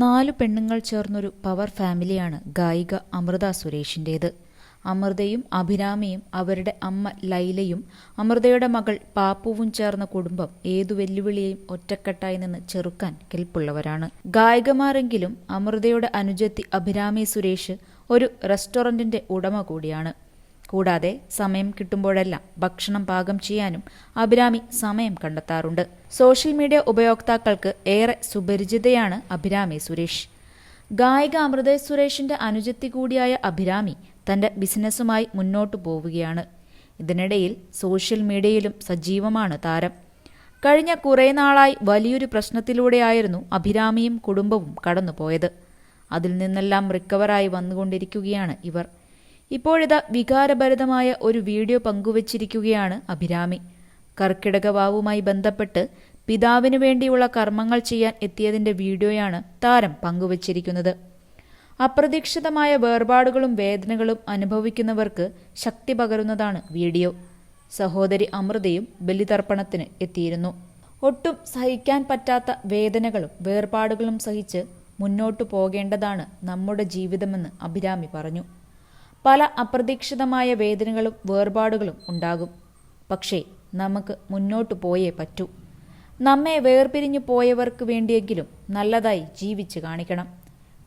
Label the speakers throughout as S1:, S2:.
S1: നാലു പെണ്ണുങ്ങൾ ചേർന്നൊരു പവർ ഫാമിലിയാണ് ഗായിക അമൃത സുരേഷിന്റേത് അമൃതയും അഭിരാമിയും അവരുടെ അമ്മ ലൈലയും അമൃതയുടെ മകൾ പാപ്പുവും ചേർന്ന കുടുംബം ഏതു വെല്ലുവിളിയെയും ഒറ്റക്കെട്ടായി നിന്ന് ചെറുക്കാൻ കെൽപ്പുള്ളവരാണ്. ഗായികമാരെങ്കിലും അമൃതയുടെ അനുജത്തി അഭിരാമി സുരേഷ് ഒരു റെസ്റ്റോറന്റിന്റെ ഉടമ കൂടിയാണ്. കൂടാതെ സമയം കിട്ടുമ്പോഴെല്ലാം ഭക്ഷണം പാകം ചെയ്യാനും അഭിരാമി സമയം കണ്ടെത്താറുണ്ട്. സോഷ്യൽ മീഡിയ ഉപയോക്താക്കൾക്ക് ഏറെ സുപരിചിതയാണ് അഭിരാമി സുരേഷ്. ഗായിക അമൃത സുരേഷിന്റെ അനുജത്തി കൂടിയായ അഭിരാമി തന്റെ ബിസിനസ്സുമായി മുന്നോട്ടു പോവുകയാണ്. ഇതിനിടയിൽ സോഷ്യൽ മീഡിയയിലും സജീവമാണ് താരം. കഴിഞ്ഞ കുറേ നാളായി വലിയൊരു പ്രശ്നത്തിലൂടെയായിരുന്നു അഭിരാമിയും കുടുംബവും കടന്നുപോയത്. അതിൽ നിന്നെല്ലാം റിക്കവറായി വന്നുകൊണ്ടിരിക്കുകയാണ് ഇവർ. ഇപ്പോഴിതാ വികാരഭരിതമായ ഒരു വീഡിയോ പങ്കുവച്ചിരിക്കുകയാണ് അഭിരാമി. കർക്കിടക വാവുമായി ബന്ധപ്പെട്ട് പിതാവിനു വേണ്ടിയുള്ള കർമ്മങ്ങൾ ചെയ്യാൻ എത്തിയതിന്റെ വീഡിയോയാണ് താരം പങ്കുവച്ചിരിക്കുന്നത്. അപ്രതീക്ഷിതമായ വേർപാടുകളും വേദനകളും അനുഭവിക്കുന്നവർക്ക് ശക്തി പകരുന്നതാണ് വീഡിയോ. സഹോദരി അമൃതയും ബലിതർപ്പണത്തിന് എത്തിയിരുന്നു. ഒട്ടും സഹിക്കാൻ പറ്റാത്ത വേദനകളും വേർപാടുകളും സഹിച്ച് മുന്നോട്ടു പോകേണ്ടതാണ് നമ്മുടെ ജീവിതമെന്ന് അഭിരാമി പറഞ്ഞു. പല അപ്രതീക്ഷിതമായ വേദനകളും വേർപാടുകളും ഉണ്ടാകും. പക്ഷേ നമുക്ക് മുന്നോട്ടു പോയേ പറ്റൂ. നമ്മെ വേർപിരിഞ്ഞു പോയവർക്ക് വേണ്ടിയെങ്കിലും നല്ലതായി ജീവിച്ച് കാണിക്കണം.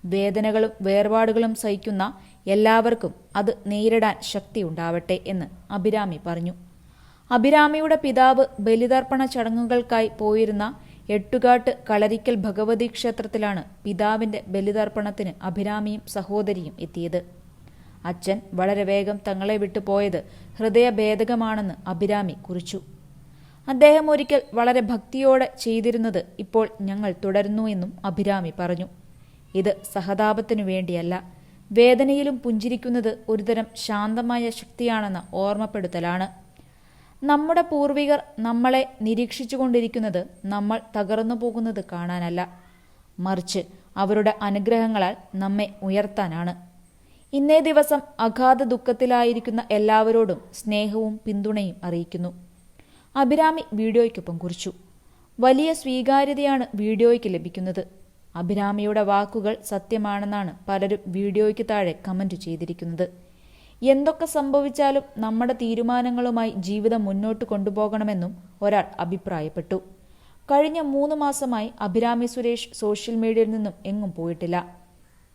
S1: വേദനകളും വേർപാടുകളും സഹിക്കുന്ന എല്ലാവർക്കും അത് നേരിടാൻ ശക്തി ഉണ്ടാവട്ടെ എന്ന് അഭിരാമി പറഞ്ഞു. അഭിരാമിയുടെ പിതാവ് ബലിതർപ്പണ ചടങ്ങുകൾക്കായി പോയിരുന്ന എട്ടുകാട്ട് കളരിക്കൽ ഭഗവതി ക്ഷേത്രത്തിലാണ് പിതാവിന്റെ ബലിതർപ്പണത്തിന് അഭിരാമിയും സഹോദരിയും എത്തിയത്. അച്ഛൻ വളരെ വേഗം തങ്ങളെ വിട്ടു പോയത് ഹൃദയഭേദകമാണെന്ന് അഭിരാമി കുറിച്ചു. അദ്ദേഹം ഒരിക്കൽ വളരെ ഭക്തിയോടെ ചെയ്തിരുന്നത് ഇപ്പോൾ ഞങ്ങൾ തുടരുന്നു എന്നും അഭിരാമി പറഞ്ഞു. ഇത് സഹതാപത്തിനു വേണ്ടിയല്ല. വേദനയിലും പുഞ്ചിരിക്കുന്നത് ഒരുതരം ശാന്തമായ ശക്തിയാണെന്ന ഓർമ്മപ്പെടുത്തലാണ്. നമ്മുടെ പൂർവികർ നമ്മളെ നിരീക്ഷിച്ചുകൊണ്ടിരിക്കുന്നത് നമ്മൾ തകർന്നു പോകുന്നത് കാണാനല്ല. മറിച്ച് അവരുടെ അനുഗ്രഹങ്ങളാൽ നമ്മെ ഉയർത്താനാണ്. ഇന്നേ ദിവസം അഗാധ ദുഃഖത്തിലായിരിക്കുന്ന എല്ലാവരോടും സ്നേഹവും പിന്തുണയും അറിയിക്കുന്നു. അഭിരാമി വീഡിയോയ്ക്കൊപ്പം കുറിച്ചു. വലിയ സ്വീകാര്യതയാണ് വീഡിയോയ്ക്ക് ലഭിക്കുന്നത്. അഭിരാമിയുടെ വാക്കുകൾ സത്യമാണെന്നാണ് പലരും വീഡിയോയ്ക്ക് താഴെ കമന്റ് ചെയ്തിരിക്കുന്നത്. എന്തൊക്കെ സംഭവിച്ചാലും നമ്മുടെ തീരുമാനങ്ങളുമായി ജീവിതം മുന്നോട്ട് കൊണ്ടുപോകണമെന്നും ഒരാൾ അഭിപ്രായപ്പെട്ടു. കഴിഞ്ഞ മൂന്ന് മാസമായി അഭിരാമി സുരേഷ് സോഷ്യൽ മീഡിയയിൽ നിന്നും എങ്ങും പോയിട്ടില്ല.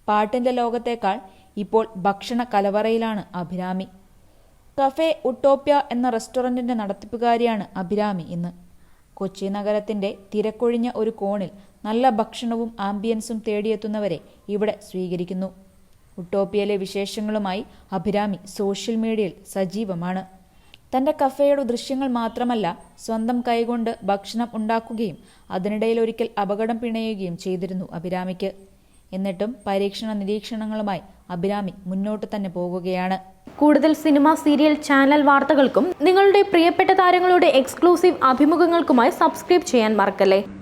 S1: പാട്ടിന്റെ ലോകത്തേക്കാൾ ഇപ്പോൾ ഭക്ഷണ കലവറയിലാണ് അഭിരാമി. കഫേ ഉട്ടോപ്യ എന്ന റെസ്റ്റോറന്റിന്റെ നടത്തിപ്പുകാരിയാണ് അഭിരാമി ഇന്ന്. കൊച്ചി നഗരത്തിന്റെ തിരക്കൊഴിഞ്ഞ ഒരു കോണിൽ നല്ല ഭക്ഷണവും ആംബിയൻസും തേടിയെത്തുന്നവരെ ഇവിടെ സ്വീകരിക്കുന്നു. ഉട്ടോപ്യയിലെ വിശേഷങ്ങളുമായി അഭിരാമി സോഷ്യൽ മീഡിയയിൽ സജീവമാണ്. തന്റെ കഫേയുടെ ദൃശ്യങ്ങൾ മാത്രമല്ല സ്വന്തം കൈകൊണ്ട് ഭക്ഷണം ഉണ്ടാക്കുകയും അതിനിടയിൽ ഒരിക്കൽ അപകടം പിണയുകയും ചെയ്തിരുന്നു അഭിരാമിക്ക്. എന്നിട്ടും പരീക്ഷണ നിരീക്ഷണങ്ങളുമായി അഭിരാമി മുന്നോട്ട് തന്നെ പോകുകയാണ്.
S2: കൂടുതൽ സിനിമ സീരിയൽ ചാനൽ വാർത്തകൾക്കും നിങ്ങളുടെ പ്രിയപ്പെട്ട താരങ്ങളുടെ എക്സ്ക്ലൂസീവ് അഭിമുഖങ്ങൾക്കുമായി സബ്സ്ക്രൈബ് ചെയ്യാൻ മറക്കല്ലേ?